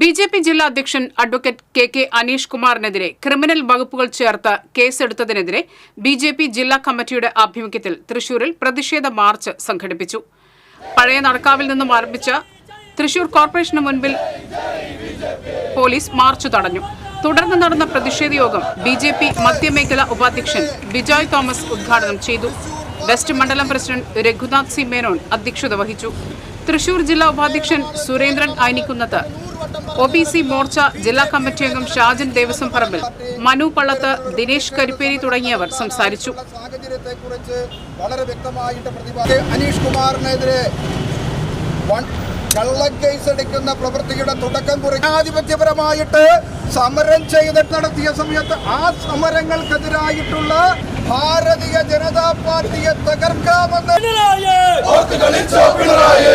B J P ജില്ലാ അധ്യക്ഷൻ advocate K K Aneesh കുമാറിനെതിരെ ക്രിമിനൽ വകുപ്പുകൾ ചേർത്ത് കേസെടുത്തതിനെതിരെ ബി ജെ പി ജില്ലാ കമ്മിറ്റിയുടെ ആഭിമുഖ്യത്തിൽ തൃശൂരിൽ പ്രതിഷേധ മാർച്ച് സംഘടിപ്പിച്ചു. പഴയ നടക്കാവിൽ നിന്നും ആരംഭിച്ച തൃശൂർ കോർപ്പറേഷന് മുൻപിൽ പോലീസ് മാർച്ച് തടഞ്ഞു. തുടർന്ന് നടന്ന പ്രതിഷേധ യോഗം ബി ജെ പി മധ്യമേഖല ഉപാധ്യക്ഷൻ ബിജോയ് തോമസ് ഉദ്ഘാടനം ചെയ്തു. വെസ്റ്റ് മണ്ഡലം പ്രസിഡന്റ് രഘുനാഥ് സി മേനോൻ അധ്യക്ഷത വഹിച്ചു. തൃശൂർ ജില്ലാ ഉപാധ്യക്ഷൻ Surendran Ainikkunnath O B C Morcha ജില്ലാ കമ്മിറ്റി അംഗം ഷാജൻ ദേവസ്വം പറമ്പിൽ മനു പള്ളത്ത് ദിനേശ് കരിപ്പേരി തുടങ്ങിയവർ സംസാരിച്ചു. വളരെ വ്യക്തമായിട്ട് പ്രതിപാദ അനീഷ് കുമാറിനെതിരെ കള്ളക്കേസ് എടുക്കുന്ന പ്രവൃത്തിയുടെ തുടക്കം കുറിക്കാധിപത്യപരമായിട്ട് സമരം ചെയ്തിട്ട് നടത്തിയ സമയത്ത് ആ സമരങ്ങൾക്കെതിരായിട്ടുള്ള ഭാരതീയ ജനതാ പാർട്ടിയെ തകർക്കാമെന്ന് പിണറായി